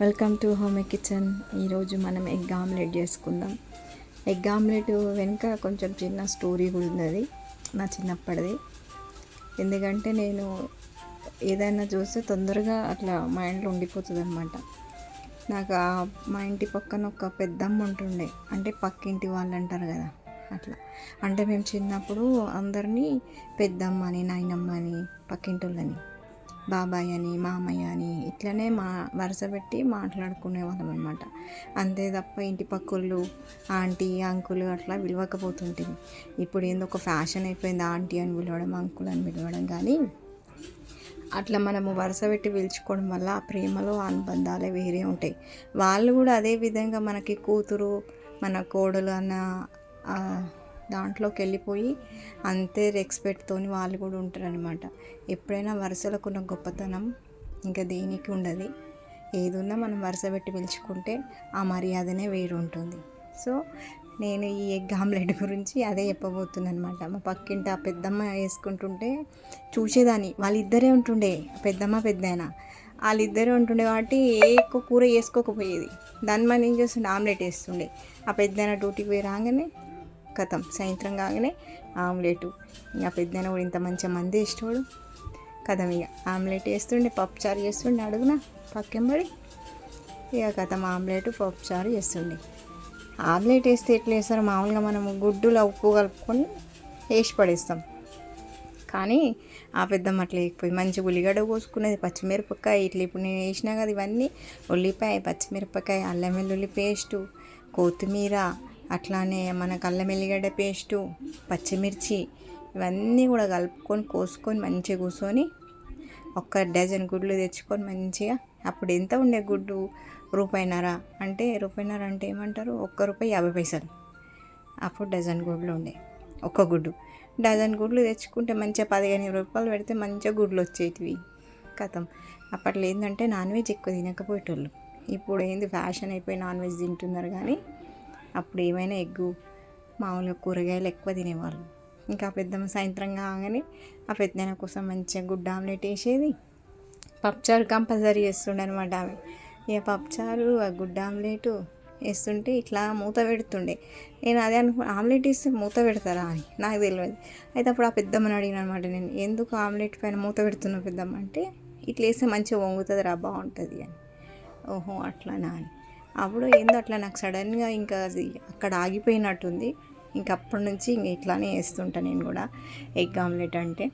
Welcome to home kitchen. ఈరోజు మనం egg omelette చేసుకుందాం. ఎగ్ ఆమ్లెట్ వెనుక కొంచెం చిన్న స్టోరీ కూడా ఉన్నది నా చిన్నప్పటిది. ఎందుకంటే నేను ఏదైనా చూస్తే తొందరగా అట్లా మైండ్లో ఉండిపోతుంది అనమాట నాకు మా ఇంటి పక్కన ఒక పెద్దమ్మ ఉంటుండే అంటే పక్కింటి వాళ్ళు అంటారు కదా అట్లా. అంటే మేము చిన్నప్పుడు అందరినీ పెద్దమ్మ అని నాయనమ్మ అని పక్కింటి వాళ్ళని బాబాయ్ అని మామయ్య అని ఇట్లనే మా వరుస పెట్టి మాట్లాడుకునే వాళ్ళం అనమాట అంతే తప్ప ఇంటి పక్కళ్ళు ఆంటీ అంకుల్ అట్లా పిలవకపోతుంటుంది ఇప్పుడు ఏందో ఒక ఫ్యాషన్ అయిపోయింది ఆంటీ అని పిలవడం అంకుల్ అని పిలవడం కానీ అట్లా మనము వరుస పెట్టి పిలుచుకోవడం వల్ల ఆ ప్రేమలో ఆ అనుబంధాలే వేరే ఉంటాయి. వాళ్ళు కూడా అదే విధంగా మనకి కూతురు మన కోడలు అన్న దాంట్లోకి వెళ్ళిపోయి అంతే రెస్పెక్ట్తోని వాళ్ళు కూడా ఉంటారు అనమాట ఎప్పుడైనా వరుసలకు ఉన్న గొప్పతనం ఇంకా దేనికి ఉండదు. ఏదున్నా మనం వరుస పెట్టి పిలుచుకుంటే ఆ మర్యాదనే వేరు ఉంటుంది సో నేను ఈ ఎగ్ ఆమ్లెట్ గురించి అదే చెప్పబోతున్నాను అనమాట మా పక్కింటి ఆ పెద్దమ్మ వేసుకుంటుంటే చూసేదాన్ని. వాళ్ళిద్దరే ఉంటుండే. పెద్దమ్మ పెద్దయినా. వాళ్ళిద్దరే ఉంటుండే కాబట్టి ఏ ఎక్కువ కూర వేసుకోకపోయేది దాని మనం ఏం చేస్తుండే? ఆమ్లెట్ వేస్తుండే. ఆ పెద్దయిన డ్యూటీకి పోయి రాగానే కథం. సాయంత్రం కాగానే ఆమ్లెట్. ఇంకా పెద్దన కూడా ఇంత మంచిగా మంది వేసేవాడు కథం ఇక. ఆమ్లెట్ వేస్తుండే పప్పుచారు చేస్తుండే అడుగున పక్కెంబడి ఇక కథం ఆమ్లెట్ పప్పుచారు చేస్తుండే. ఆమ్లెట్ వేస్తే ఎట్లా వేస్తారు మామూలుగా మనము గుడ్డులో ఉప్పు కలుపుకొని వేసి పడేస్తాం. కానీ ఆ పెద్దమ్మ అట్లా లేకపోయి మంచి ఉల్లిగడ్డ కోసుకునేది పచ్చిమిరపకాయ ఇట్లా ఇప్పుడు నేను వేసినా కదా ఇవన్నీ. ఉల్లిపాయ పచ్చిమిరపకాయ అల్లం వెల్లుల్లి పేస్టు కొత్తిమీర అట్లానే మన అల్లం వెల్లిగడ్డ పేస్టు పచ్చిమిర్చి ఇవన్నీ కూడా కలుపుకొని కోసుకొని మంచిగా కూర్చొని ఒక్క డజన్ గుడ్లు తెచ్చుకొని మంచిగా అప్పుడు ఎంత ఉండే గుడ్డు? రూపాయిన్నర. అంటే రూపాయిన్నర అంటే ఏమంటారు? ఒక్క రూపాయి యాభై పైసలు. అప్పుడు డజన్ గుడ్లు ఉండే. ఒక్క గుడ్డు. డజన్ గుడ్లు తెచ్చుకుంటే మంచిగా పదిహేను రూపాయలు పెడితే మంచిగా గుడ్లు వచ్చేటివి. కథం. అప్పట్లో ఏంటంటే నాన్ వెజ్ ఎక్కువ తినకపోయేటోళ్ళు. ఇప్పుడు ఏంది? ఫ్యాషన్ అయిపోయి నాన్ వెజ్ తింటున్నారు కానీ అప్పుడు ఏమైనా ఎగ్గు మామూలుగా కూరగాయలు ఎక్కువ తినేవాళ్ళు. ఇంకా పెద్దమ్మ సాయంత్రం కాగానే ఆ పెద్దన కోసం మంచిగా గుడ్డ ఆమ్లెట్ వేసేది. పప్పుచారు కంపల్సరీ చేస్తుండే అనమాట ఆమె. ఇక పప్పుచారు ఆ గుడ్డ ఆమ్లెట్ వేస్తుంటే ఇట్లా మూత పెడుతుండే. నేను అదే అనుకు ఆమ్లెట్ ఇస్తే మూత పెడతారా అని నాకు తెలియదు. అయితే అప్పుడు ఆ పెద్దమ్మని అడిగిన అనమాట నేను ఎందుకు ఆమ్లెట్ పైన మూత పెడుతున్నావు పెద్దమ్మ? అంటే ఇట్లా వేస్తే మంచిగా వంగుతుంది రా బాగుంటుంది అని. ఓహో అట్లానా అని. అప్పుడు ఏందో అట్లా నాకు సడన్గా ఇంకా అది అక్కడ ఆగిపోయినట్టుంది. ఇంక అప్పటి నుంచి ఇంక ఇట్లానే వేస్తుంటా నేను కూడా. ఎగ్ ఆమ్లెట్ అంటే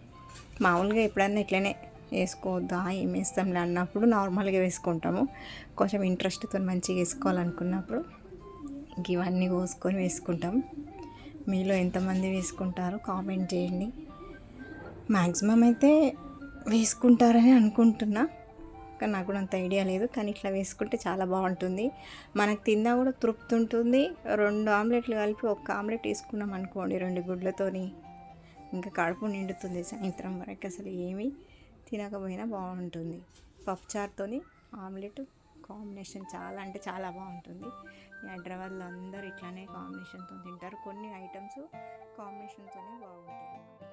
మామూలుగా ఎప్పుడన్నా ఇట్లనే వేసుకోవద్దా ఏం వేస్తాంలే అన్నప్పుడు నార్మల్గా వేసుకుంటాము. కొంచెం ఇంట్రెస్ట్తో మంచిగా వేసుకోవాలనుకున్నప్పుడు ఇంక ఇవన్నీ కోసుకొని వేసుకుంటాం. మీలో ఎంతమంది వేసుకుంటారో కామెంట్ చేయండి. మ్యాక్సిమం అయితే వేసుకుంటారని అనుకుంటున్నా. కానీ నాకు కూడా అంత ఐడియా లేదు కానీ ఇట్లా వేసుకుంటే చాలా బాగుంటుంది. మనకు తిన్నా కూడా తృప్తి ఉంటుంది. రెండు ఆమ్లెట్లు కలిపి ఒక ఆమ్లెట్ వేసుకున్నాం అనుకోండి రెండు గుడ్లతోని. ఇంకా కడుపు నిండుతుంది సాయంత్రం వరకు అసలు ఏమీ తినకపోయినా బాగుంటుంది. పప్పుచారుతోని ఆమ్లెట్ కాంబినేషన్ చాలా అంటే చాలా బాగుంటుంది. హైదరాబాద్లో అందరూ ఇట్లానే కాంబినేషన్తో తింటారు. కొన్ని ఐటమ్స్ కాంబినేషన్తోనే బాగుంటాయి